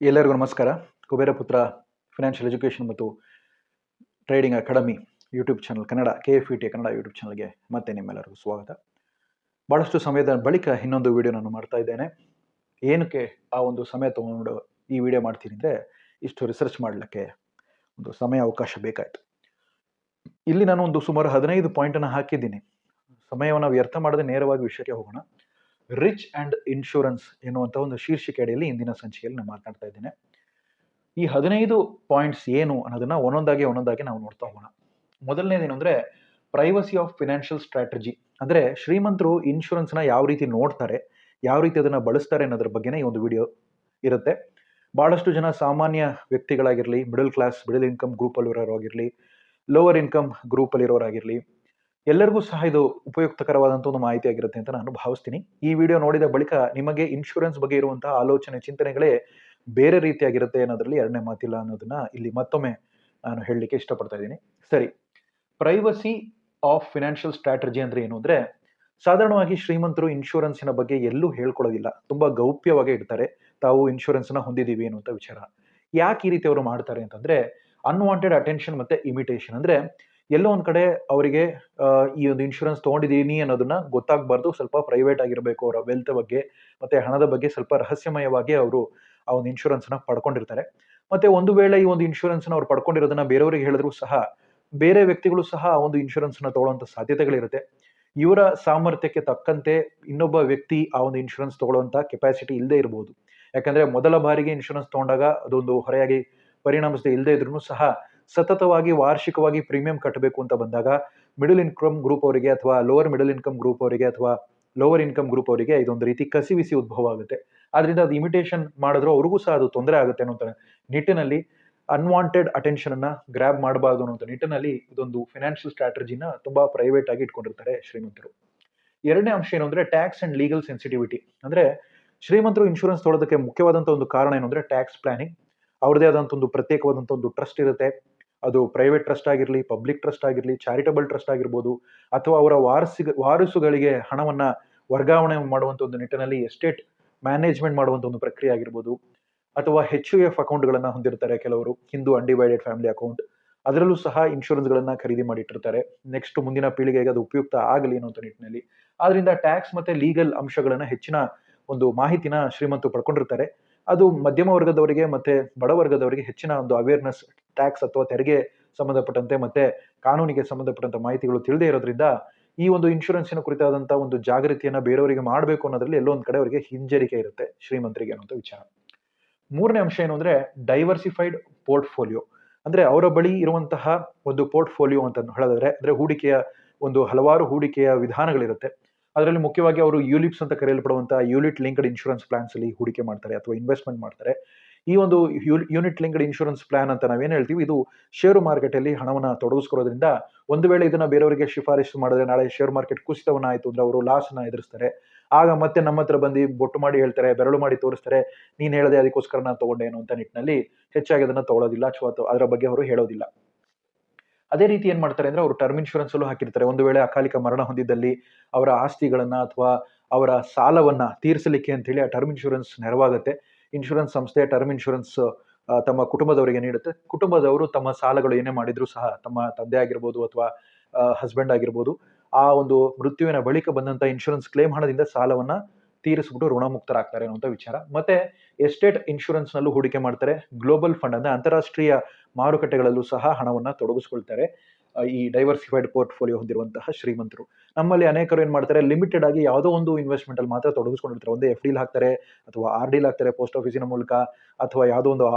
ಎಲ್ಲರಿಗೂ ನಮಸ್ಕಾರ. Kubera Putra financial education ಮತ್ತು trading academy YouTube channel Kannada K F E T Kannada YouTube ಚಾನಲ್ಗೆ ಮತ್ತೆ ನಿಮ್ಮೆಲ್ಲರಿಗೂ ಸ್ವಾಗತ. ಭಾಳಷ್ಟು ಸಮಯದ ಬಳಿಕ ಇನ್ನೊಂದು ವಿಡಿಯೋ ನಾನು ಮಾಡ್ತಾ ಇದ್ದೇನೆ. ಏನಕ್ಕೆ ಆ ಒಂದು ಸಮಯ ತೊಗೊಂಡು ಈ ವಿಡಿಯೋ ಮಾಡ್ತೀನಿ ಅಂದರೆ ಇಷ್ಟು ರಿಸರ್ಚ್ ಮಾಡಲಿಕ್ಕೆ ಒಂದು ಸಮಯ ಅವಕಾಶ ಬೇಕಾಯಿತು. ಇಲ್ಲಿ ನಾನು ಒಂದು ಸುಮಾರು ಹದಿನೈದು ಪಾಯಿಂಟನ್ನು ಹಾಕಿದ್ದೀನಿ. ಸಮಯವನ್ನು ವ್ಯರ್ಥ ಮಾಡದೆ ನೇರವಾಗಿ ವಿಷಯಕ್ಕೆ ಹೋಗೋಣ. ರಿಚ್ ಆ್ಯಂಡ್ ಇನ್ಶೂರೆನ್ಸ್ ಎನ್ನುವಂಥ ಒಂದು ಶೀರ್ಷಿಕೆ ಅಡಿಯಲ್ಲಿ ಇಂದಿನ ಸಂಚಿಕೆಯಲ್ಲಿ ನಾನು ಮಾತನಾಡ್ತಾ ಇದ್ದೇನೆ. ಈ ಹದಿನೈದು ಪಾಯಿಂಟ್ಸ್ ಏನು ಅನ್ನೋದನ್ನ ಒಂದೊಂದಾಗಿ ಒಂದೊಂದಾಗಿ ನಾವು ನೋಡ್ತಾ ಹೋಗೋಣ. ಮೊದಲನೇದೇನು ಅಂದರೆ ಪ್ರೈವಸಿ ಆಫ್ ಫಿನಾನ್ಷಿಯಲ್ ಸ್ಟ್ರಾಟಜಿ ಅಂದರೆ ಶ್ರೀಮಂತರು ಇನ್ಶೂರೆನ್ಸ್ನ ಯಾವ ರೀತಿ ನೋಡ್ತಾರೆ, ಯಾವ ರೀತಿ ಅದನ್ನು ಬಳಸ್ತಾರೆ ಅನ್ನೋದ್ರ ಬಗ್ಗೆನೇ ಈ ಒಂದು ವಿಡಿಯೋ ಇರುತ್ತೆ. ಭಾಳಷ್ಟು ಜನ ಸಾಮಾನ್ಯ ವ್ಯಕ್ತಿಗಳಾಗಿರಲಿ ಮಿಡಲ್ ಕ್ಲಾಸ್ ಮಿಡಲ್ ಇನ್ಕಮ್ ಗ್ರೂಪಲ್ಲಿರೋರಾಗಿರಲಿ ಲೋವರ್ ಇನ್ಕಮ್ ಗ್ರೂಪಲ್ಲಿರೋರಾಗಿರಲಿ ಎಲ್ಲರಿಗೂ ಸಹ ಇದು ಉಪಯುಕ್ತಕರವಾದಂಥ ಒಂದು ಮಾಹಿತಿ ಆಗಿರುತ್ತೆ ಅಂತ ನಾನು ಭಾವಿಸ್ತೀನಿ. ಈ ವಿಡಿಯೋ ನೋಡಿದ ಬಳಿಕ ನಿಮಗೆ ಇನ್ಶೂರೆನ್ಸ್ ಬಗ್ಗೆ ಇರುವಂತಹ ಆಲೋಚನೆ, ಚಿಂತನೆಗಳೇ ಬೇರೆ ರೀತಿಯಾಗಿರುತ್ತೆ ಅನ್ನೋದ್ರಲ್ಲಿ ಎರಡನೇ ಮಾತಿಲ್ಲ ಅನ್ನೋದನ್ನ ಇಲ್ಲಿ ಮತ್ತೊಮ್ಮೆ ನಾನು ಹೇಳಲಿಕ್ಕೆ ಇಷ್ಟಪಡ್ತಾ ಇದ್ದೀನಿ. ಸರಿ ಪ್ರೈವಸಿ ಆಫ್ ಫಿನಾನ್ಷಿಯಲ್ ಸ್ಟ್ರಾಟಜಿ ಅಂದ್ರೆ ಏನು ಅಂದ್ರೆ, ಸಾಧಾರಣವಾಗಿ ಶ್ರೀಮಂತರು ಇನ್ಶೂರೆನ್ಸಿನ ಬಗ್ಗೆ ಎಲ್ಲೂ ಹೇಳ್ಕೊಳ್ಳೋದಿಲ್ಲ. ತುಂಬಾ ಗೌಪ್ಯವಾಗಿ ಇಡ್ತಾರೆ. ತಾವು ಇನ್ಶೂರೆನ್ಸ್ನ ಹೊಂದಿದ್ದೀವಿ ಅನ್ನುವಂಥ ವಿಚಾರ. ಯಾಕೆ ಈ ರೀತಿ ಅವರು ಮಾಡ್ತಾರೆ ಅಂತಂದ್ರೆ ಅನ್ವಾಂಟೆಡ್ ಅಟೆನ್ಷನ್ ಮತ್ತೆ ಇಮಿಟೇಷನ್ ಅಂದ್ರೆ ಎಲ್ಲೋ ಒಂದ್ ಕಡೆ ಅವರಿಗೆ ಈ ಒಂದು ಇನ್ಶೂರೆನ್ಸ್ ತಗೊಂಡಿದ್ದೀನಿ ಅನ್ನೋದನ್ನ ಗೊತ್ತಾಗಬಾರ್ದು. ಸ್ವಲ್ಪ ಪ್ರೈವೇಟ್ ಆಗಿರಬೇಕು ಅವರ ವೆಲ್ತ್ ಬಗ್ಗೆ, ಮತ್ತೆ ಹಣದ ಬಗ್ಗೆ ಸ್ವಲ್ಪ ರಹಸ್ಯಮಯವಾಗಿ ಅವರು ಆ ಒಂದು ಇನ್ಶೂರೆನ್ಸ್ನ ಪಡ್ಕೊಂಡಿರ್ತಾರೆ. ಮತ್ತೆ ಒಂದು ವೇಳೆ ಈ ಒಂದು ಇನ್ಶೂರೆನ್ಸ್ನ ಅವ್ರು ಪಡ್ಕೊಂಡಿರೋದನ್ನ ಬೇರೆಯವರಿಗೆ ಹೇಳಿದ್ರು ಸಹ, ಬೇರೆ ವ್ಯಕ್ತಿಗಳು ಸಹ ಆ ಒಂದು ಇನ್ಶೂರೆನ್ಸ್ನ ತಗೊಳ್ಳುವಂಥ ಸಾಧ್ಯತೆಗಳಿರುತ್ತೆ. ಇವರ ಸಾಮರ್ಥ್ಯಕ್ಕೆ ತಕ್ಕಂತೆ ಇನ್ನೊಬ್ಬ ವ್ಯಕ್ತಿ ಆ ಒಂದು ಇನ್ಶೂರೆನ್ಸ್ ತಗೊಳ್ಳುವಂಥ ಕೆಪಾಸಿಟಿ ಇಲ್ಲದೆ ಇರಬಹುದು ಯಾಕಂದ್ರೆ ಮೊದಲ ಬಾರಿಗೆ ಇನ್ಶೂರೆನ್ಸ್ ತಗೊಂಡಾಗ ಅದೊಂದು ಹೊರೆಯಾಗಿ ಪರಿಣಾಮಿಸದೆ ಇಲ್ಲದೆ ಇದ್ರೂ ಸಹ ಸತತವಾಗಿ ವಾರ್ಷಿಕವಾಗಿ ಪ್ರೀಮಿಯಂ ಕಟ್ಟಬೇಕು ಅಂತ ಬಂದಾಗ ಮಿಡಲ್ ಇನ್ಕಮ್ ಗ್ರೂಪ್ ಅವರಿಗೆ ಅಥವಾ ಲೋವರ್ ಮಿಡಲ್ ಇನ್ಕಮ್ ಗ್ರೂಪ್ ಅವರಿಗೆ ಅಥವಾ ಲೋವರ್ ಇನ್ಕಮ್ ಗ್ರೂಪ್ ಅವರಿಗೆ ಇದೊಂದು ರೀತಿ ಕಸಿವಿಸಿ ಉದ್ಭವ ಆಗುತ್ತೆ. ಆದ್ರಿಂದ ಅದು ಇಮಿಟೇಷನ್ ಮಾಡಿದ್ರು ಅವ್ರಿಗೂ ಸಹ ಅದು ತೊಂದರೆ ಆಗುತ್ತೆ ಅನ್ನೋ ನಿಟ್ಟಿನಲ್ಲಿ ಅನ್ವಾಂಟೆಡ್ ಅಟೆನ್ಷನ್ ಅನ್ನ ಗ್ರ್ಯಾಬ್ ಮಾಡಬಾರ್ದು ಅನ್ನೋ ನಿಟ್ಟಿನಲ್ಲಿ ಇದೊಂದು ಫಿನಾನ್ಷಿಯಲ್ ಸ್ಟ್ರಾಟಜಿನ ತುಂಬಾ ಪ್ರೈವೇಟ್ ಆಗಿ ಇಟ್ಕೊಂಡಿರ್ತಾರೆ ಶ್ರೀಮಂತರು. ಎರಡನೇ ಅಂಶ ಏನು ಅಂದ್ರೆ ಟ್ಯಾಕ್ಸ್ ಅಂಡ್ ಲೀಗಲ್ ಸೆನ್ಸಿಟಿವಿಟಿ ಅಂದ್ರೆ ಶ್ರೀಮಂತರು ಇನ್ಶೂರೆನ್ಸ್ ತೊಳೋದಕ್ಕೆ ಮುಖ್ಯವಾದಂಥ ಒಂದು ಕಾರಣ ಏನು ಅಂದ್ರೆ ಟ್ಯಾಕ್ಸ್ ಪ್ಲಾನಿಂಗ್ ಅವ್ರದೇ ಆದಂಥ ಒಂದು ಪ್ರತ್ಯೇಕವಾದಂಥ ಒಂದು ಟ್ರಸ್ಟ್ ಇರುತ್ತೆ. ಅದು ಪ್ರೈವೇಟ್ ಟ್ರಸ್ಟ್ ಆಗಿರಲಿ ಪಬ್ಲಿಕ್ ಟ್ರಸ್ಟ್ ಆಗಿರಲಿ ಚಾರಿಟಬಲ್ ಟ್ರಸ್ಟ್ ಆಗಿರ್ಬೋದು, ಅಥವಾ ಅವರ ವಾರಸಿ ವಾರಸುಗಳಿಗೆ ಹಣವನ್ನು ವರ್ಗಾವಣೆ ಮಾಡುವಂಥ ಒಂದು ನಿಟ್ಟಿನಲ್ಲಿ ಎಸ್ಟೇಟ್ ಮ್ಯಾನೇಜ್ಮೆಂಟ್ ಮಾಡುವಂಥ ಒಂದು ಪ್ರಕ್ರಿಯೆ ಆಗಿರ್ಬೋದು, ಅಥವಾ ಹೆಚ್ ಯು ಎಫ್ ಅಕೌಂಟ್ಗಳನ್ನು ಹೊಂದಿರ್ತಾರೆ ಕೆಲವರು, ಹಿಂದೂ ಅನ್ಡಿವೈಡೆಡ್ ಫ್ಯಾಮಿಲಿ ಅಕೌಂಟ್ ಅದರಲ್ಲೂ ಸಹ ಇನ್ಶೂರೆನ್ಸ್ಗಳನ್ನು ಖರೀದಿ ಮಾಡಿಟ್ಟಿರ್ತಾರೆ. ನೆಕ್ಸ್ಟ್ ಮುಂದಿನ ಪೀಳಿಗೆಗೆ ಅದು ಉಪಯುಕ್ತ ಆಗಲಿ ಅನ್ನೋ ನಿಟ್ಟಿನಲ್ಲಿ. ಆದ್ದರಿಂದ ಟ್ಯಾಕ್ಸ್ ಮತ್ತೆ ಲೀಗಲ್ ಅಂಶಗಳನ್ನು ಹೆಚ್ಚಿನ ಒಂದು ಮಾಹಿತಿನ ಶ್ರೀಮಂತರು ಪಡ್ಕೊಂಡಿರ್ತಾರೆ. ಅದು ಮಧ್ಯಮ ವರ್ಗದವರಿಗೆ ಮತ್ತೆ ಬಡವರ್ಗದವರಿಗೆ ಹೆಚ್ಚಿನ ಒಂದು ಅವೇರ್ನೆಸ್ ಟ್ಯಾಕ್ಸ್ ಅಥವಾ ತೆರಿಗೆ ಸಂಬಂಧಪಟ್ಟಂತೆ ಮತ್ತೆ ಕಾನೂನಿಗೆ ಸಂಬಂಧಪಟ್ಟಂತ ಮಾಹಿತಿಗಳು ತಿಳಿದೇ ಇರೋದ್ರಿಂದ ಈ ಒಂದು ಇನ್ಶೂರೆನ್ಸಿನ ಕುರಿತಾದಂತಹ ಒಂದು ಜಾಗೃತಿಯನ್ನ ಬೇರೆಯವರಿಗೆ ಮಾಡಬೇಕು ಅನ್ನೋದ್ರಲ್ಲಿ ಎಲ್ಲೋ ಒಂದು ಕಡೆ ಅವರಿಗೆ ಹಿಂಜರಿಕೆ ಇರುತ್ತೆ ಶ್ರೀಮಂತರಿಗೆ ಅನ್ನೋಂಥ ವಿಚಾರ. ಮೂರನೇ ಅಂಶ ಏನು ಅಂದ್ರೆ ಡೈವರ್ಸಿಫೈಡ್ ಪೋರ್ಟ್ಫೋಲಿಯೋ ಅಂದ್ರೆ ಅವರ ಬಳಿ ಇರುವಂತಹ ಒಂದು ಪೋರ್ಟ್ಫೋಲಿಯೋ ಅಂತ ಹೇಳೋದಾದ್ರೆ, ಅಂದ್ರೆ ಹೂಡಿಕೆಯ ಒಂದು ಹಲವಾರು ಹೂಡಿಕೆಯ ವಿಧಾನಗಳಿರುತ್ತೆ. ಅದರಲ್ಲಿ ಮುಖ್ಯವಾಗಿ ಅವರು ಯೂಲಿಪ್ಸ್ ಅಂತ ಕರೆಯಲ್ಪಡುವಂತಹ ಯೂನಿಟ್ ಲಿಂಕ್ಡ್ ಇನ್ಶೂರೆನ್ಸ್ ಪ್ಲಾನ್ಸ್ ಅಲ್ಲಿ ಹೂಡಿಕೆ ಮಾಡ್ತಾರೆ ಅಥವಾ ಇನ್ವೆಸ್ಟ್ಮೆಂಟ್ ಮಾಡ್ತಾರೆ. ಈ ಒಂದು ಯೂನಿಟ್ ಲಿಂಕ್ಡ್ ಇನ್ಶೂರೆನ್ಸ್ ಪ್ಲಾನ್ ಅಂತ ನಾವೇನು ಹೇಳ್ತೀವಿ, ಇದು ಷೇರು ಮಾರ್ಕೆಟ್ ಅಲ್ಲಿ ಹಣವನ್ನ ತೊಡಗಿಸ್ಕೊಳ್ಳೋದ್ರಿಂದ ಒಂದು ವೇಳೆ ಇದನ್ನ ಬೇರೆಯವರಿಗೆ ಶಿಫಾರಸು ಮಾಡಿದ್ರೆ ನಾಳೆ ಶೇರ್ ಮಾರ್ಕೆಟ್ ಕುಸಿತವನ್ನ ಆಯಿತು ಅಂದ್ರೆ ಅವರು ಲಾಸ್ನ ಎದುರಿಸ್ತಾರೆ. ಆಗ ಮತ್ತೆ ನಮ್ಮ ಹತ್ರ ಬಂದು ಬೊಟ್ಟು ಮಾಡಿ ಹೇಳ್ತಾರೆ, ಬೆರಳು ಮಾಡಿ ತೋರಿಸ್ತಾರೆ, ನೀನು ಹೇಳದೆ ಅದಕ್ಕೋಸ್ಕರ ನಾನು ತಗೊಂಡೇನು ಅಂತ ನಿಟ್ಟಿನಲ್ಲಿ ಹೆಚ್ಚಾಗಿ ಅದನ್ನ ತಗೊಳ್ಳೋದಿಲ್ಲ ಅಥವಾ ಅದರ ಬಗ್ಗೆ ಅವರು ಹೇಳೋದಿಲ್ಲ. ಅದೇ ರೀತಿ ಏನ್ ಮಾಡ್ತಾರೆ ಅಂದ್ರೆ ಅವರು ಟರ್ಮ್ ಇನ್ಶೂರೆನ್ಸ್ ಅಲ್ಲೂ ಹಾಕಿರ್ತಾರೆ. ಒಂದು ವೇಳೆ ಅಕಾಲಿಕ ಮರಣ ಹೊಂದಿದ್ದಲ್ಲಿ ಅವರ ಆಸ್ತಿಗಳನ್ನ ಅಥವಾ ಅವರ ಸಾಲವನ್ನ ತೀರಿಸಲಿಕ್ಕೆ ಅಂತ ಹೇಳಿ ಆ ಟರ್ಮ್ ಇನ್ಶೂರೆನ್ಸ್ ನೆರವಾಗುತ್ತೆ. ಇನ್ಶೂರೆನ್ಸ್ ಸಂಸ್ಥೆ ಟರ್ಮ್ ಇನ್ಶೂರೆನ್ಸ್ ತಮ್ಮ ಕುಟುಂಬದವರಿಗೆ ನೀಡುತ್ತೆ. ಕುಟುಂಬದವರು ತಮ್ಮ ಸಾಲಗಳು ಏನೇ ಮಾಡಿದ್ರು ಸಹ ತಮ್ಮ ತಂದೆ ಆಗಿರ್ಬೋದು ಅಥವಾ ಹಸ್ಬೆಂಡ್ ಆಗಿರ್ಬೋದು, ಆ ಒಂದು ಮೃತ್ಯುವಿನ ಬಳಿಕ ಬಂದಂತ ಇನ್ಶೂರೆನ್ಸ್ ಕ್ಲೇಮ್ ಹಣದಿಂದ ಸಾಲವನ್ನ ತೀರಿಸ್ಬಿಟ್ಟು ಋಣಮುಕ್ತರಾಗ್ತಾರೆ ಅನ್ನುವಂಥ ವಿಚಾರ. ಮತ್ತೆ ಎಸ್ಟೇಟ್ ಇನ್ಶೂರೆನ್ಸ್ ನಲ್ಲೂ ಹೂಡಿಕೆ ಮಾಡ್ತಾರೆ. ಗ್ಲೋಬಲ್ ಫಂಡ್ ಅಂದ್ರೆ ಅಂತಾರಾಷ್ಟ್ರೀಯ ಮಾರುಕಟ್ಟೆಗಳಲ್ಲೂ ಸಹ ಹಣವನ್ನು ತೊಡಗಿಸ್ಕೊಳ್ತಾರೆ. ಈ ಡೈವರ್ಸಿಫೈಡ್ ಪೋರ್ಟ್ಫೋಲಿಯೋ ಹೊಂದಿರುವಂತಹ ಶ್ರೀಮಂತರು. ನಮ್ಮಲ್ಲಿ ಅನೇಕರು ಏನು ಮಾಡ್ತಾರೆ ಲಿಮಿಟೆಡ್ ಆಗಿ ಯಾವುದೋ ಒಂದು ಇನ್ವೆಸ್ಟ್ಮೆಂಟ್ ಅಲ್ಲಿ ಮಾತ್ರ ತೊಡಗಿಸ್ಕೊಂಡಿರ್ತಾರೆ. ಒಂದೇ ಎಫ್ ಡಿಲ್ ಹಾಕ್ತಾರೆ, ಅಥವಾ ಆರ್ ಡಿಲ್ ಹಾಕ್ತಾರೆ ಪೋಸ್ಟ್ ಆಫೀಸಿನ ಮೂಲಕ, ಅಥವಾ ಯಾವುದೋ ಒಂದು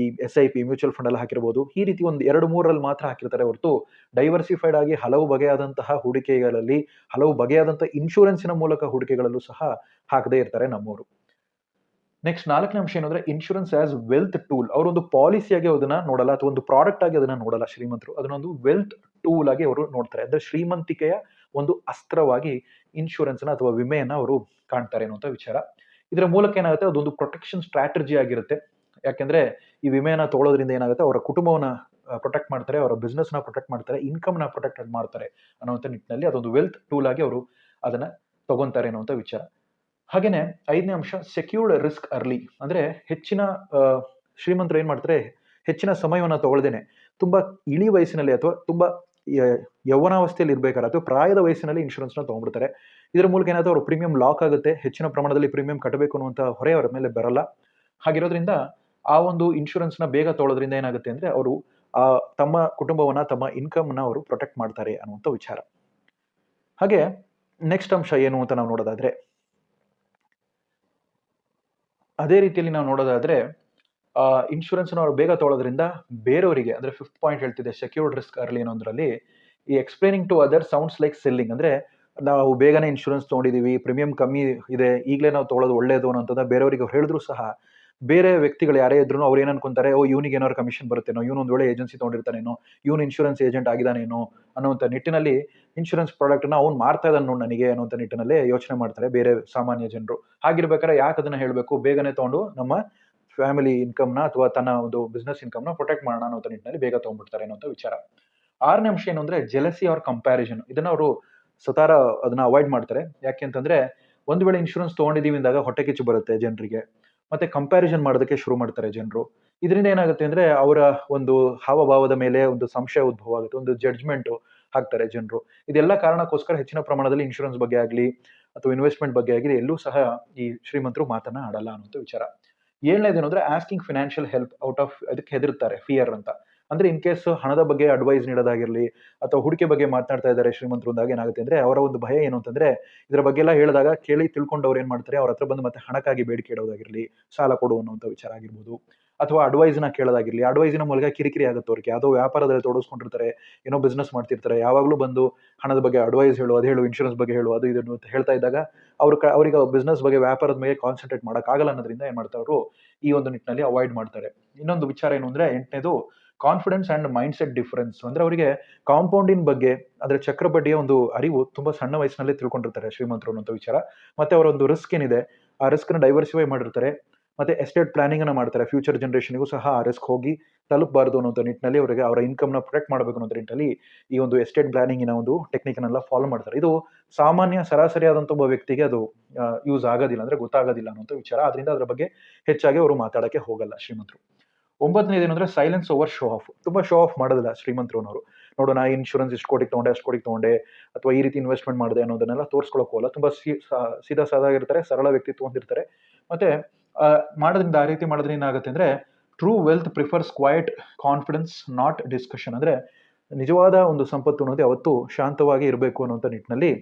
ಈ S I P mutual fund ಅಲ್ಲಿ ಹಾಕಿರ್ಬೋದು. ಈ ರೀತಿ ಒಂದು ಎರಡು ಮೂರರಲ್ಲಿ ಮಾತ್ರ ಹಾಕಿರ್ತಾರೆ ಹೊರತು ಡೈವರ್ಸಿಫೈಡ್ ಆಗಿ ಹಲವು ಬಗೆಯಾದಂತಹ ಹೂಡಿಕೆಗಳಲ್ಲಿ, ಹಲವು ಬಗೆಯಾದಂತಹ ಇನ್ಶೂರೆನ್ಸಿನ ಮೂಲಕ ಹೂಡಿಕೆಗಳಲ್ಲೂ ಸಹ ಹಾಕದೇ ಇರ್ತಾರೆ ನಮ್ಮವರು ನೆಕ್ಸ್ಟ್ ನಾಲ್ಕನೇ ಅಂಶ ಏನಂದ್ರೆ ಇನ್ಶೂರೆನ್ಸ್ ಆಸ್ ವೆಲ್ತ್ ಟೂಲ್ ಅವರೊಂದು ಪಾಲಿಸಿಯಾಗಿ ಅದನ್ನ ನೋಡಲ್ಲ ಅಥವಾ ಒಂದು ಪ್ರಾಡಕ್ಟ್ ಆಗಿ ಅದನ್ನ ನೋಡಲ್ಲ ಶ್ರೀಮಂತರು. ಅದನ್ನೊಂದು ವೆಲ್ತ್ ಟೂಲ್ ಆಗಿ ಅವರು ನೋಡ್ತಾರೆ. ಅಂದ್ರೆ ಶ್ರೀಮಂತಿಕೆಯ ಒಂದು ಅಸ್ತ್ರವಾಗಿ ಇನ್ಶೂರೆನ್ಸ್ನ ಅಥವಾ ವಿಮೆಯನ್ನ ಅವರು ಕಾಣ್ತಾರೆ ಅನ್ನುವಂಥ ವಿಚಾರ. ಇದರ ಮೂಲಕ ಏನಾಗುತ್ತೆ? ಅದೊಂದು ಪ್ರೊಟೆಕ್ಷನ್ ಸ್ಟ್ರಾಟಜಿ ಆಗಿರುತ್ತೆ. ಯಾಕೆಂದ್ರೆ ಈ ವಿಮೆಯನ್ನ ತಗೊಳ್ಳೋದ್ರಿಂದ ಏನಾಗುತ್ತೆ? ಅವರ ಕುಟುಂಬವನ್ನ ಪ್ರೊಟೆಕ್ಟ್ ಮಾಡ್ತಾರೆ. ಅವರ ಬಿಸ್ನೆಸ್ನ ಪ್ರೊಟೆಕ್ಟ್ ಮಾಡ್ತಾರೆ. ಇನ್ಕಮ್ನ ಪ್ರೊಟೆಕ್ಟ್ ಮಾಡ್ತಾರೆ ಅನ್ನೋಂಥ ನಿಟ್ಟಿನಲ್ಲಿ ಅದೊಂದು ವೆಲ್ತ್ ಟೂಲ್ ಆಗಿ ಅವರು ಅದನ್ನ ತಗೊಂತಾರೆ ಅನ್ನುವಂಥ ವಿಚಾರ. ಹಾಗೇನೆ ಐದನೇ ಅಂಶ ಸೆಕ್ಯೂರ್ಡ್ ರಿಸ್ಕ್ ಅರ್ಲಿ ಅಂದ್ರೆ ಹೆಚ್ಚಿನ ಶ್ರೀಮಂತರು ಏನ್ ಮಾಡ್ತಾರೆ? ಹೆಚ್ಚಿನ ಸಮಯವನ್ನು ತಗೊಳ್ದೇನೆ. ತುಂಬಾ ಇಳಿ ವಯಸ್ಸಿನಲ್ಲಿ ಅಥವಾ ತುಂಬಾ ಯೌವನಾವಸ್ಥೆಯಲ್ಲಿ ಇರಬೇಕಾದ್ರೆ ಅಥವಾ ಪ್ರಾಯದ ವಯಸ್ಸಿನಲ್ಲಿ ಇನ್ಶೂರೆನ್ಸ್ನ ತೊಗೊಂಡ್ಬಿಡ್ತಾರೆ. ಇದರ ಮೂಲಕ ಏನಾದರೂ ಅವರು ಪ್ರೀಮಿಯಂ ಲಾಕ್ ಆಗುತ್ತೆ, ಹೆಚ್ಚಿನ ಪ್ರಮಾಣದಲ್ಲಿ ಪ್ರೀಮಿಯಂ ಕಟ್ಟಬೇಕು ಅನ್ನುವಂಥ ಹೊರೆ ಅವರ ಮೇಲೆ ಬರಲ್ಲ. ಹಾಗಿರೋದ್ರಿಂದ ಆ ಒಂದು ಇನ್ಶೂರೆನ್ಸ್ನ ಬೇಗ ತೊಗೊಳೋದ್ರಿಂದ ಏನಾಗುತ್ತೆ ಅಂದ್ರೆ ಅವರು ತಮ್ಮ ಕುಟುಂಬವನ್ನ, ತಮ್ಮ ಇನ್ಕಮ್ನ ಅವರು ಪ್ರೊಟೆಕ್ಟ್ ಮಾಡ್ತಾರೆ ಅನ್ನುವಂಥ ವಿಚಾರ. ಹಾಗೆ ನೆಕ್ಸ್ಟ್ ಅಂಶ ಏನು ಅಂತ ನಾವು ನೋಡೋದಾದ್ರೆ ಅದೇ ರೀತಿಯಲ್ಲಿ ನಾವು ನೋಡೋದಾದ್ರೆ ಇನ್ಶೂರೆನ್ಸ್ ಅವರು ಬೇಗ ತೊಗೊಳೋದ್ರಿಂದ ಬೇರೆಯವರಿಗೆ, ಅಂದ್ರೆ ಫಿಫ್ತ್ ಪಾಯಿಂಟ್ ಹೇಳ್ತಿದೆ ಸೆಕ್ಯೂರ್ಡ್ ರಿಸ್ಕ್ ಅರ್ಲಿ ಅನ್ನೋದ್ರಲ್ಲಿ, ಈ explaining to other sounds like selling ಅಂದ್ರೆ ನಾವು ಬೇಗನೆ ಇನ್ಶೂರೆನ್ಸ್ ತೊಗೊಂಡಿದೀವಿ ಪ್ರೀಮಿಯಂ ಕಮ್ಮಿ ಇದೆ, ಈಗಲೇ ನಾವು ತೊಗೊಳೋದು ಒಳ್ಳೇದು ಅನ್ನೋಂಥದ್ದು ಬೇರೆಯವರಿಗೆ ಅವ್ರು ಹೇಳಿದ್ರು ಸಹ ಬೇರೆ ವ್ಯಕ್ತಿಗಳು ಯಾರೇ ಇದ್ರು ಅವ್ರು ಏನ್ ಅನ್ಕೊಂತಾರೆ, ಓ, ಇವನಿಗೆ ಏನಾದ್ರು ಕಮಿಷನ್ ಬರುತ್ತೇನೋ, ಇವನು ಒಂದು ಏಜೆನ್ಸಿ ತೊಗೊಂಡಿರ್ತಾನೇನೋ, ಇವನು ಇನ್ಶೂರೆನ್ಸ್ ಏಜೆಂಟ್ ಆಗಿದಾನೇನೋ ಅನ್ನುವಂಥ ನಿಟ್ಟಿನಲ್ಲಿ ಇನ್ಶೂರೆನ್ಸ್ ಪ್ರಾಡಕ್ಟ್ನ ಅವ್ನು ಮಾರ್ತಾ ಇದ್ದಾನೆ ನೋಡಿ ನನಗೆ ಅನ್ನುವಂಥ ನಿಟ್ಟಿನಲ್ಲಿ ಯೋಚನೆ ಮಾಡ್ತಾರೆ ಬೇರೆ ಸಾಮಾನ್ಯ ಜನರು. ಹಾಗಿರ್ಬೇಕಾದ್ರೆ ಯಾಕೆ ಅದನ್ನ ಹೇಳಬೇಕು? ಬೇಗನೆ ತೊಗೊಂಡು ನಮ್ಮ ಫ್ಯಾಮಿಲಿ ಇನ್ಕಮ್ನ ಅಥವಾ ತನ್ನ ಒಂದು ಬಿಸ್ನೆಸ್ ಇನ್ಕಮ್ನ ಪ್ರೊಟೆಕ್ಟ್ ಮಾಡೋಣ ಅನ್ನೋ ನಿಟ್ಟಿನಲ್ಲಿ ಬೇಗ ತೊಗೊಂಡ್ಬಿಡ್ತಾರೆ ಅನ್ನೋಂಥ ವಿಚಾರ. ಆರನೇ ಅಂಶ ಏನು ಅಂದರೆ ಜೆಲಸಿ ಆರ್ ಕಂಪ್ಯಾರಿಸನ್ ಇದನ್ನ ಅವರು ಸತಾರ ಅದನ್ನ ಅವಾಯ್ಡ್ ಮಾಡ್ತಾರೆ. ಯಾಕೆ ಅಂತಂದ್ರೆ ಒಂದು ವೇಳೆ ಇನ್ಶೂರೆನ್ಸ್ ತೊಗೊಂಡಿದ್ದೀವಿ ಅಂದಾಗ ಹೊಟ್ಟೆ ಕಿಚ್ಚು ಬರುತ್ತೆ ಜನರಿಗೆ. ಮತ್ತೆ ಕಂಪ್ಯಾರಿಸನ್ ಮಾಡೋದಕ್ಕೆ ಶುರು ಮಾಡ್ತಾರೆ ಜನರು. ಇದರಿಂದ ಏನಾಗುತ್ತೆ ಅಂದ್ರೆ ಅವರ ಒಂದು ಹಾವಭಾವದ ಮೇಲೆ ಒಂದು ಸಂಶಯ ಉದ್ಭವ ಆಗುತ್ತೆ, ಒಂದು ಜಡ್ಜ್ಮೆಂಟ್ ಹಾಕ್ತಾರೆ ಜನರು. ಇದೆಲ್ಲ ಕಾರಣಕ್ಕೋಸ್ಕರ ಹೆಚ್ಚಿನ ಪ್ರಮಾಣದಲ್ಲಿ ಇನ್ಶೂರೆನ್ಸ್ ಬಗ್ಗೆ ಆಗಲಿ ಅಥವಾ ಇನ್ವೆಸ್ಟ್ಮೆಂಟ್ ಬಗ್ಗೆ ಆಗಲಿ ಎಲ್ಲೂ ಸಹ ಈ ಶ್ರೀಮಂತರು ಮಾತನ್ನ ಆಡಲ್ಲ ಅನ್ನೋಂಥ ವಿಚಾರ. ಏಳನೇದೇನು ಅಂದ್ರೆ asking financial help out of ಅದಕ್ಕೆ ಹೆದರ್ತಾರೆ ಫಿಯರ್ ಅಂತ. ಅಂದ್ರೆ ಇನ್ ಕೇಸ್ ಹಣದ ಬಗ್ಗೆ ಅಡ್ವೈಸ್ ನೀಡೋದಾಗಿರ್ಲಿ ಅಥವಾ ಹೂಡಿಕೆ ಬಗ್ಗೆ ಮಾತನಾಡ್ತಾ ಇದ್ದಾರೆ ಶ್ರೀಮಂತರು ಅಂದಾಗ ಏನಾಗುತ್ತೆ ಅಂದ್ರೆ ಅವರ ಒಂದು ಭಯ ಏನು ಅಂತಂದ್ರೆ ಇದರ ಬಗ್ಗೆ ಎಲ್ಲ ಹೇಳಿದಾಗ ಕೇಳಿ ತಿಳ್ಕೊಂಡವ್ರು ಏನ್ ಮಾಡ್ತಾರೆ ಅವ್ರ ಹತ್ರ ಬಂದು ಮತ್ತೆ ಹಣಕ್ಕಾಗಿ ಬೇಡಿಕೆ ಇಡೋದಾಗಿರ್ಲಿ, ಸಾಲ ಕೊಡು ಅನ್ನೋಂಥ ವಿಚಾರ ಆಗಿರ್ಬೋದು. ಅಥವಾ ಅಡ್ವೈಸ್ ಕೇಳೋದಾಗಿರಲಿ ಅಡ್ವೈಸಿನ ಮೂಲಕ ಕಿರಿಕಿರಿ ಆಗುತ್ತೆ ಅವ್ರಿಗೆ. ಯಾವುದೋ ವ್ಯಾಪಾರದಲ್ಲಿ ತೊಡಗಿಸ್ಕೊಂಡಿರ್ತಾರೆ ಏನೋ ಬಿಸ್ನೆಸ್ ಮಾಡ್ತಿರ್ತಾರೆ, ಯಾವಾಗಲೂ ಬಂದು ಹಣದ ಬಗ್ಗೆ ಅಡ್ವೈಸ್ ಹೇಳು, ಅದು ಹೇಳು ಇನ್ಶೂರೆನ್ಸ್ ಬಗ್ಗೆ ಹೇಳು, ಅದು ಇದನ್ನು ಹೇಳ್ತಾ ಇದ್ದಾಗ ಅವ್ರ ಕ, ಅವರಿಗೆ ಬಿಸ್ನೆಸ್ ಬಗ್ಗೆ, ವ್ಯಾಪಾರದ ಮೇಲೆ ಕಾನ್ಸಂಟ್ರೇಟ್ ಮಾಡೋಕ್ಕಾಗಲ್ಲ ಅನ್ನೋದ್ರಿಂದ ಏನು ಮಾಡ್ತಾರೆ ಅವರು ಈ ಒಂದು ನಿಟ್ಟಿನಲ್ಲಿ ಅವಾಯ್ಡ್ ಮಾಡ್ತಾರೆ. ಇನ್ನೊಂದು ವಿಚಾರ ಏನು ಅಂದ್ರೆ ಎಂಟನೇದು confidence and mindset difference ಅಂದ್ರೆ ಅವರಿಗೆ ಕಾಂಪೌಂಡಿನ ಬಗ್ಗೆ, ಅದರ ಚಕ್ರ ಬಡ್ಡಿಯ ಒಂದು ಅರಿವು ತುಂಬಾ ಸಣ್ಣ ವಯಸ್ಸಿನಲ್ಲಿ ತಿಳ್ಕೊಂಡಿರ್ತಾರೆ ಶ್ರೀಮಂತರು ಅನ್ನೋಂಥ ವಿಚಾರ. ಮತ್ತೆ ಅವರೊಂದು ರಿಸ್ಕ್ ಏನಿದೆ, ಆ ರಿಸ್ಕ್ನ ಡೈವರ್ಸಿಫೈ ಮಾಡಿರ್ತಾರೆ. ಮತ್ತೆ ಎಸ್ಟೇಟ್ ಪ್ಲಾನಿಂಗ್ ಅನ್ನ ಮಾಡ್ತಾರೆ. ಫ್ಯೂಚರ್ ಜನರೇಷನ್ಗೂ ಸಹ ಆ ರಿಸ್ಕ್ ಹೋಗಿ ತಲುಪಬಾರದು ಅನ್ನೋಂಥ ನಿಟ್ಟಿನಲ್ಲಿ ಅವರಿಗೆ ಅವರ ಇನ್ಕಮ್ನ ಪ್ರೊಟೆಕ್ಟ್ ಮಾಡಬೇಕು ಅನ್ನೋ ನಿಟ್ಟಿನಲ್ಲಿ ಈ ಒಂದು ಎಸ್ಟೇಟ್ ಪ್ಲಾನಿಂಗಿನ ಒಂದು ಟೆಕ್ನಿಕ್ನೆಲ್ಲ ಫಾಲೋ ಮಾಡ್ತಾರೆ. ಇದು ಸಾಮಾನ್ಯ ಸರಾಸರಿಯಾದಂಥ ಒಬ್ಬ ವ್ಯಕ್ತಿಗೆ ಅದು ಯೂಸ್ ಆಗೋದಿಲ್ಲ, ಅಂದ್ರೆ ಗೊತ್ತಾಗೋದಿಲ್ಲ ಅನ್ನೋಂಥ ವಿಚಾರ. ಅದರಿಂದ ಅದರ ಬಗ್ಗೆ ಹೆಚ್ಚಾಗಿ ಅವರು ಮಾತಾಡೋಕ್ಕೆ ಹೋಗಲ್ಲ ಶ್ರೀಮಂತರು. ಒಂಬತ್ತನೇದು ಏನಂದ್ರೆ ಸೈಲೆನ್ಸ್ ಓವರ್ ಶೋ ಆಫ್ ತುಂಬಾ ಶೋ ಆಫ್ ಮಾಡೋದಿಲ್ಲ ಶ್ರೀಮಂತರು ಅವರು ನೋಡು ನಾ ಇನ್ಶೂರೆನ್ಸ್ ಇಷ್ಟು ಕೋಟಿಗೆ ತಗೊಂಡೆ, ಅಷ್ಟು ಕೋಟಿಗೆ ತಗೊಂಡೆ, ಅಥವಾ ಈ ರೀತಿ ಇನ್ವೆಸ್ಟ್ಮೆಂಟ್ ಮಾಡಿದೆ ಅನ್ನೋದನ್ನೆಲ್ಲ ತೋರಿಸ್ಕೊಳ್ಳೋಕೆ ಹೋಗಲ್ಲ. ತುಂಬಾ ಸೀದಾ ಸಾದಾಗಿರ್ತಾರೆ ಸರಳ ವ್ಯಕ್ತಿತ್ವ ಹೊಂದಿರ್ತಾರೆ ಮತ್ತೆ ಮಾಡೋದ್ರಿಂದ ಆ ರೀತಿ ಮಾಡೋದ್ರಿಂದ ಏನಾಗುತ್ತೆ ಅಂದ್ರೆ true wealth prefers quiet confidence not discussion ಅಂದ್ರೆ, ನಿಜವಾದ ಒಂದು ಸಂಪತ್ತು ಅನ್ನೋದು ಅವತ್ತು ಶಾಂತವಾಗಿ ಇರಬೇಕು ಅನ್ನೋಂಥ ನಿಟ್ಟಿನಲ್ಲಿ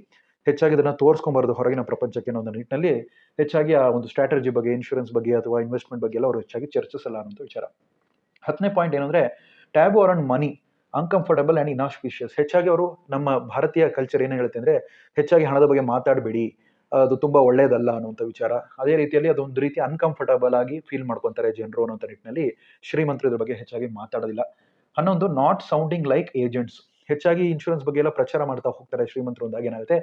ಹೆಚ್ಚಾಗಿ ಇದನ್ನು ತೋರಿಸ್ಕೊಂಬಾರದು ಹೊರಗಿನ ಪ್ರಪಂಚಕ್ಕೆ ಅನ್ನೋ ನಿಟ್ಟಿನಲ್ಲಿ ಹೆಚ್ಚಾಗಿ ಆ ಒಂದು ಸ್ಟ್ರಾಟಜಿ ಬಗ್ಗೆ ಇನ್ಶೂರೆನ್ಸ್ ಬಗ್ಗೆ ಅಥವಾ ಇನ್ವೆಸ್ಟ್ಮೆಂಟ್ ಬಗ್ಗೆ ಎಲ್ಲ ಅವರು ಹೆಚ್ಚಾಗಿ ಚರ್ಚಿಸಲ್ಲ ಅನ್ನೋದು ವಿಚಾರ. ಹತ್ತನೇ ಪಾಯಿಂಟ್ ಏನಂದ್ರೆ taboo around money uncomfortable and inauspicious ಹೆಚ್ಚಾಗಿ ಅವರು ನಮ್ಮ ಭಾರತೀಯ ಕಲ್ಚರ್ ಏನು ಹೇಳುತ್ತೆ ಅಂದ್ರೆ, ಹೆಚ್ಚಾಗಿ ಹಣದ ಬಗ್ಗೆ ಮಾತಾಡಬೇಡಿ, ಅದು ತುಂಬಾ ಒಳ್ಳೆಯದಲ್ಲ ಅನ್ನುವಂಥ ವಿಚಾರ. ಅದೇ ರೀತಿಯಲ್ಲಿ ಅದೊಂದು ರೀತಿ ಅನ್ಕಂಫರ್ಟಬಲ್ ಆಗಿ ಫೀಲ್ ಮಾಡ್ಕೊತಾರೆ ಜನರು ಅನ್ನೋಂಥ ನಿಟ್ಟಿನಲ್ಲಿ ಶ್ರೀಮಂತರು ಬಗ್ಗೆ ಹೆಚ್ಚಾಗಿ ಮಾತಾಡೋದಿಲ್ಲ. ಹನ್ನೊಂದು ನಾಟ್ ಸೌಂಡಿಂಗ್ ಲೈಕ್ ಏಜೆಂಟ್ಸ್ ಹೆಚ್ಚಾಗಿ ಇನ್ಶೂರೆನ್ಸ್ ಬಗ್ಗೆ ಎಲ್ಲ ಪ್ರಚಾರ ಮಾಡ್ತಾ ಹೋಗ್ತಾರೆ ಶ್ರೀಮಂತರು ಅಂದಾಗ ಏನಾಗುತ್ತೆ?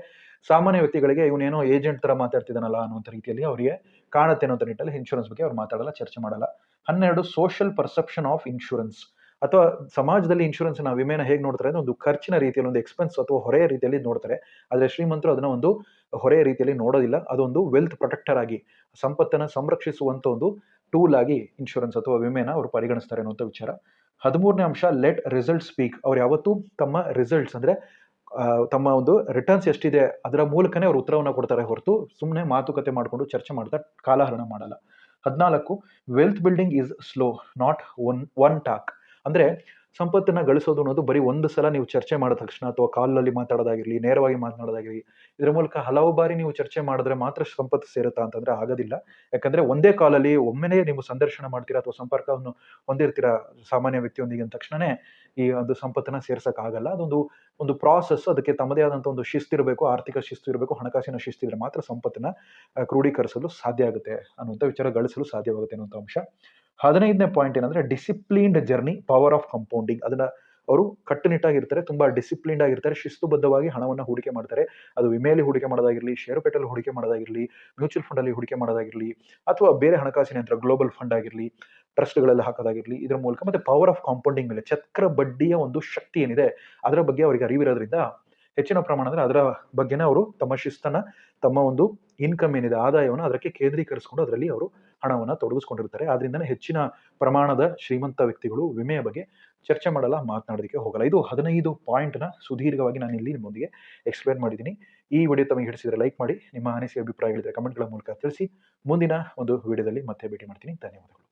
ಸಾಮಾನ್ಯ ವ್ಯಕ್ತಿಗಳಿಗೆ ಇವನೇನೋ ಏಜೆಂಟ್ ತರ ಮಾತಾಡ್ತಿದ್ದಾನಲ್ಲ ಅನ್ನುವಂಥ ರೀತಿಯಲ್ಲಿ ಅವರಿಗೆ ಕಾಣುತ್ತೆ ಅನ್ನೋ ನಿಟ್ಟಲ್ಲಿ ಇನ್ಶೂರೆನ್ಸ್ ಬಗ್ಗೆ ಅವ್ರು ಮಾತಾಡಲ್ಲ, ಚರ್ಚೆ ಮಾಡಲ್ಲ. ಹನ್ನೆರಡು ಸೋಷಿಯಲ್ ಪರ್ಸೆಪ್ಷನ್ ಆಫ್ ಇನ್ಶೂರೆನ್ಸ್ ಅಥವಾ ಸಮಾಜದಲ್ಲಿ ಇನ್ಶೂರೆನ್ಸ್ ನಾವು ವಿಮೆನ ಹೇಗೆ ನೋಡ್ತಾರೆ ಅಂದ್ರೆ ಒಂದು ಖರ್ಚಿನ ರೀತಿಯಲ್ಲಿ, ಒಂದು ಎಕ್ಸ್ಪೆನ್ಸ್ ಅಥವಾ ಹೊರೆಯ ರೀತಿಯಲ್ಲಿ ನೋಡ್ತಾರೆ. ಆದರೆ ಶ್ರೀಮಂತರು ಅದನ್ನ ಒಂದು ಹೊರೆಯ ರೀತಿಯಲ್ಲಿ ನೋಡೋದಿಲ್ಲ. ಅದೊಂದು ವೆಲ್ತ್ ಪ್ರೊಟೆಕ್ಟರ್ ಆಗಿ, ಸಂಪತ್ತನ್ನ ಸಂರಕ್ಷಿಸುವಂತ ಒಂದು ಟೂಲ್ ಆಗಿ ಇನ್ಶೂರೆನ್ಸ್ ಅಥವಾ ವಿಮೆನ ಅವರು ಪರಿಗಣಿಸ್ತಾರೆ ಅನ್ನುವಂಥ ವಿಚಾರ. ಹದಿಮೂರನೇ ಅಂಶ ಲೆಟ್ ರಿಸಲ್ಟ್ ಸ್ಪೀಕ್ ಅವ್ರು ಯಾವತ್ತೂ ತಮ್ಮ ರಿಸಲ್ಟ್ಸ್ ಅಂದ್ರೆ ತಮ್ಮ ಒಂದು ರಿಟರ್ನ್ಸ್ ಎಷ್ಟಿದೆ ಅದರ ಮೂಲಕನೇ ಅವ್ರು ಉತ್ತರವನ್ನು ಕೊಡ್ತಾರೆ ಹೊರತು ಸುಮ್ಮನೆ ಮಾತುಕತೆ ಮಾಡಿಕೊಂಡು ಚರ್ಚೆ ಮಾಡ್ತಾ ಕಾಲಹರಣ ಮಾಡಲ್ಲ. ಹದಿನಾಲ್ಕು wealth building is slow not one one talk ಅಂದ್ರೆ ಸಂಪತ್ತನ್ನ ಗಳಿಸೋದು ಅನ್ನೋದು ಬರೀ ಒಂದು ಸಲ ನೀವು ಚರ್ಚೆ ಮಾಡಿದ ತಕ್ಷಣ ಅಥವಾ ಕಾಲಲ್ಲಿ ಮಾತಾಡೋದಾಗಿರಲಿ, ನೇರವಾಗಿ ಮಾತನಾಡೋದಾಗಿರ್ಲಿ, ಇದರ ಮೂಲಕ ಹಲವು ಬಾರಿ ನೀವು ಚರ್ಚೆ ಮಾಡಿದ್ರೆ ಮಾತ್ರ ಸಂಪತ್ತು ಸೇರುತ್ತಾ ಅಂತಂದ್ರೆ ಆಗೋದಿಲ್ಲ. ಯಾಕಂದ್ರೆ ಒಂದೇ ಕಾಲಲ್ಲಿ ಒಮ್ಮೆನೇ ನೀವು ಸಂದರ್ಶನ ಮಾಡ್ತೀರಾ ಅಥವಾ ಸಂಪರ್ಕವನ್ನು ಹೊಂದಿರ್ತೀರಾ ಸಾಮಾನ್ಯ ವ್ಯಕ್ತಿಯೊಂದಿಗೆ ಅಂದ ತಕ್ಷಣನೇ ಈ ಒಂದು ಸಂಪತ್ತನ್ನ ಸೇರ್ಸಕ್ ಆಗಲ್ಲ ಅದೊಂದು, ಒಂದು ಪ್ರಾಸೆಸ್ ಅದಕ್ಕೆ ತಮ್ಮದೇ ಆದಂತ ಒಂದು ಶಿಸ್ತಿರಬೇಕು ಆರ್ಥಿಕ ಶಿಸ್ತು ಇರಬೇಕು, ಹಣಕಾಸಿನ ಶಿಸ್ತಿದ್ರೆ ಮಾತ್ರ ಸಂಪತ್ತನ್ನ ಕ್ರೋಢೀಕರಿಸಲು ಸಾಧ್ಯ ಆಗುತ್ತೆ ಅನ್ನುವಂಥ ವಿಚಾರ ಗಳಿಸಲು ಸಾಧ್ಯವಾಗುತ್ತೆ ಅನ್ನುವಂಥ ಅಂಶ. ಹದಿನೈದನೇ ಪಾಯಿಂಟ್ ಏನಂದ್ರೆ disciplined journey power of compounding ಅದನ್ನ ಅವರು ಕಟ್ಟುನಿಟ್ಟಾಗಿರ್ತಾರೆ, ತುಂಬಾ ಡಿಸಿಪ್ಲೀನ್ಡ್ ಆಗಿರ್ತಾರೆ, ಶಿಸ್ತುಬದ್ಧವಾಗಿ ಹಣವನ್ನು ಹೂಡಿಕೆ ಮಾಡ್ತಾರೆ. ಅದು ವಿಮೆಯಲ್ಲಿ ಹೂಡಿಕೆ ಮಾಡೋದಾಗಿರಲಿ ಷೇರುಪೇಟೆಯಲ್ಲಿ ಹೂಡಿಕೆ ಮಾಡೋದಾಗಿರಲಿ ಮ್ಯೂಚುವಲ್ ಫಂಡ್ ಅಲ್ಲಿ ಹೂಡಿಕೆ ಮಾಡೋದಾಗಿರಲಿ, ಅಥವಾ ಬೇರೆ ಹಣಕಾಸಿನ ಯಂತ್ರ ಗ್ಲೋಬಲ್ ಫಂಡ್ ಆಗಿರ್ಲಿ ಟ್ರಸ್ಟ್ಗಳಲ್ಲಿ ಹಾಕೋದಾಗಿರಲಿ, ಇದರ ಮೂಲಕ ಮತ್ತೆ ಪವರ್ ಆಫ್ ಕಾಂಪೌಂಡಿಂಗ್ ಮೇಲೆ ಚಕ್ರ ಬಡ್ಡಿಯ ಒಂದು ಶಕ್ತಿ ಏನಿದೆ, ಅದರ ಬಗ್ಗೆ ಅವರಿಗೆ ಅರಿವಿರೋದ್ರಿಂದ ಹೆಚ್ಚಿನ ಪ್ರಮಾಣದಲ್ಲಿ ಅದರ ಬಗ್ಗೆನೇ ಅವರು ತಮ್ಮ ಶಿಸ್ತನ್ನು, ತಮ್ಮ ಒಂದು ಇನ್ಕಮ್ ಏನಿದೆ, ಆದಾಯವನ್ನು ಅದಕ್ಕೆ ಕೇಂದ್ರೀಕರಿಸಿಕೊಂಡು ಅದರಲ್ಲಿ ಅವರು ಹಣವನ್ನು ತೊಡಗಿಸ್ಕೊಂಡಿರ್ತಾರೆ. ಆದ್ರಿಂದನೇ ಹೆಚ್ಚಿನ ಪ್ರಮಾಣದ ಶ್ರೀಮಂತ ವ್ಯಕ್ತಿಗಳು ವಿಮೆಯ ಬಗ್ಗೆ ಚರ್ಚೆ ಮಾಡಲ್ಲ, ಮಾತನಾಡೋದಕ್ಕೆ ಹೋಗಲ್ಲ. ಇದು ಹದಿನೈದು ಪಾಯಿಂಟ್ನ ಸುದೀರ್ಘವಾಗಿ ನಾನು ಇಲ್ಲಿ ನಿಮ್ಮೊಂದಿಗೆ ಎಕ್ಸ್ಪ್ಲೇನ್ ಮಾಡಿದ್ದೀನಿ. ಈ ವಿಡಿಯೋ ತಮಗೆ ಹಿಡಿಸಿದರೆ ಲೈಕ್ ಮಾಡಿ, ನಿಮ್ಮ ಅನಿಸಿಕೆ, ಅಭಿಪ್ರಾಯಗಳಿದ್ರೆ ಕಮೆಂಟ್ಗಳ ಮೂಲಕ ತಿಳಿಸಿ. ಮುಂದಿನ ಒಂದು ವಿಡಿಯೋದಲ್ಲಿ ಮತ್ತೆ ಭೇಟಿ ಮಾಡ್ತೀನಿ. ಧನ್ಯವಾದಗಳು.